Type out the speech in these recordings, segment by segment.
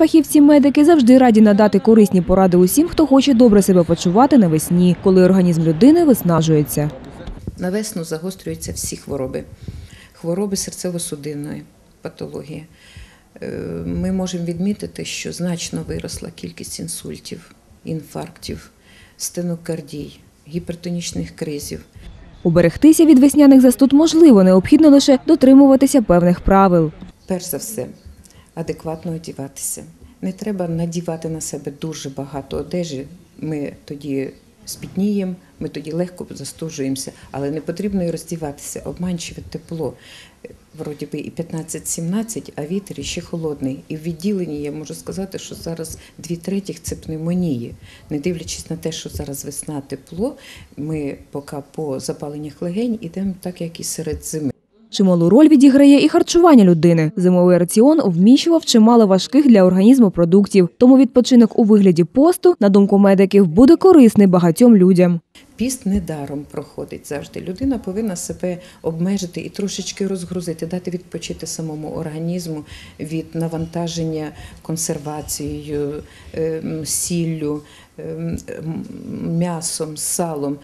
Фахівці-медики завжди раді надати корисні поради усім, хто хоче добре себе почувати навесні, коли організм людини виснажується. На весну загострюються всі хвороби. Хвороби серцево-судинної патології. Е, Ми можемо відмітити, що значно виросла кількість інсультів, інфарктів, стенокардій, гіпертонічних кризів. Уберегтися від весняних застуд можливо, необхідно лише дотримуватися певних правил. Перш за все, адекватно одіватися. Не треба надівати на себе дуже багато одежі. Ми тоді спітніємо, ми тоді легко застужуємося, але не потрібно і роздіватися, обманчиве тепло. Вроді би і 15-17, а вітер ще холодний. І в відділенні я можу сказати, що зараз дві третіх це пневмонії. Не дивлячись на те, що зараз весна тепло, ми поки по запаленнях легень ідемо так, як і серед зими. Чималу роль відіграє і харчування людини. Зимовий раціон вміщував чимало важких для організму продуктів. Тому відпочинок у вигляді посту, на думку медиків, буде корисний багатьом людям. Піст недаром проходить завжди. Людина повинна себе обмежити і трошечки розгрузити, дати відпочити самому організму від навантаження консервацією, ем, сіллю, ем, м'ясом, салом.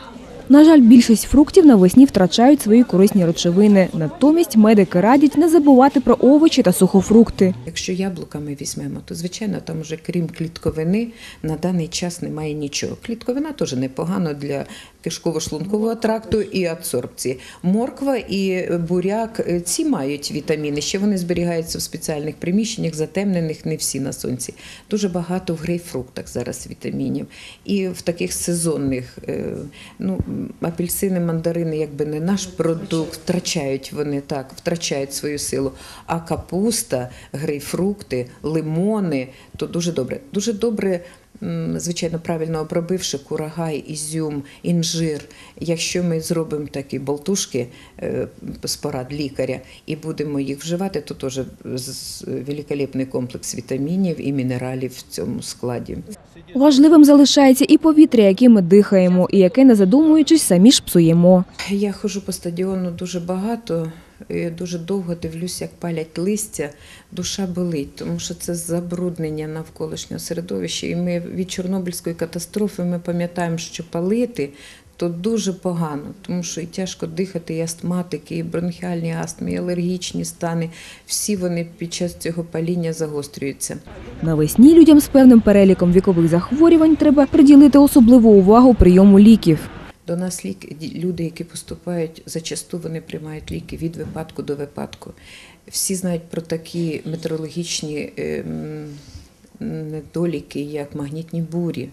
На жаль, більшість фруктів навесні втрачають свої корисні речовини. Натомість медики радять не забувати про овочі та сухофрукти. Якщо яблуками візьмемо, то звичайно там вже крім клітковини на даний час немає нічого. Клітковина теж непогано для кишково-шлункового тракту і абсорбції. Морква і буряк е, ці мають вітаміни. Ще вони зберігаються в спеціальних приміщеннях, затемнених, не всі на сонці. Дуже багато в грейпфруктах зараз вітамінів. І в таких сезонних е, ну, апельсини, мандарини, якби не наш продукт, втрачають вони так, втрачають свою силу. А капуста, грейпфрукти, лимони то дуже добре. Дуже добре. Звичайно, правильно обробивши курагай, ізюм, інжир. Якщо ми зробимо такі болтушки е, з порад лікаря і будемо їх вживати, то теж великолепний комплекс вітамінів і мінералів в цьому складі. Важливим залишається і повітря, яким ми дихаємо, і яке, не задумуючись, самі ж псуємо. Я ходжу по стадіону дуже багато, і дуже довго дивлюсь, як палять листя. Душа болить, тому що це забруднення навколишнього середовища. І ми від Чорнобильської катастрофи ми пам'ятаємо, що палити. То дуже погано, тому що і тяжко дихати, і астматики, і бронхіальні астми, і алергічні стани. Всі вони під час цього паління загострюються. Навесні людям з певним переліком вікових захворювань треба приділити особливу увагу прийому ліків. До нас лік, люди, які поступають, зачасту вони приймають ліки від випадку до випадку. Всі знають про такі метеорологічні ем, недоліки, як магнітні бурі.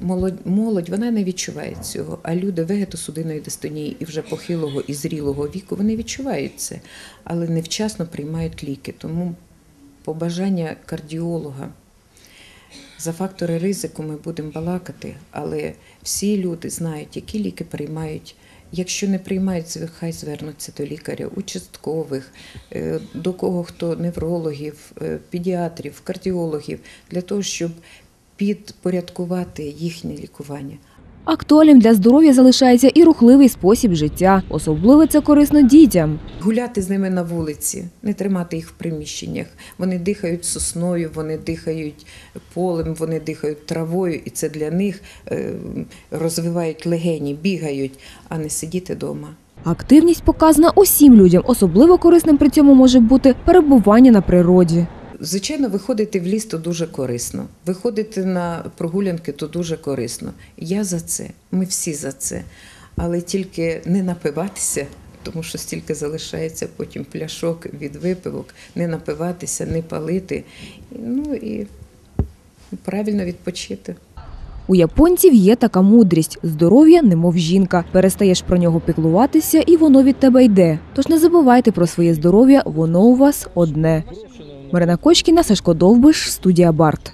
Молодь, молодь вона не відчуває цього, а люди вегетосудинної дистонії і вже похилого і зрілого віку вони відчувають це, але невчасно приймають ліки. Тому побажання кардіолога за фактори ризику ми будемо балакати, але всі люди знають, які ліки приймають. Якщо не приймають, хай звернуться до лікаря, участкових, е, до кого хто неврологів, е, педіатрів, кардіологів, для того, щоб підпорядкувати їхнє лікування. Актуальним для здоров'я залишається і рухливий спосіб життя. Особливо це корисно дітям. Гуляти з ними на вулиці, не тримати їх в приміщеннях. Вони дихають сосною, вони дихають полем, вони дихають травою, і це для них е, розвивають легені, бігають, а не сидіти вдома. Активність показана усім людям. Особливо корисним при цьому може бути перебування на природі. Звичайно, виходити в ліс то дуже корисно. Виходити на прогулянки то дуже корисно. Я за це, ми всі за це. Але тільки не напиватися, тому що стільки залишається потім пляшок від випивок, не напиватися, не палити. Ну і правильно відпочити. У японців є така мудрість: здоров'я, немов жінка. Перестаєш про нього піклуватися, і воно від тебе йде. Тож не забувайте про своє здоров'я, воно у вас одне. Марина Кочкіна, Сашко Довбиш, студія Барт.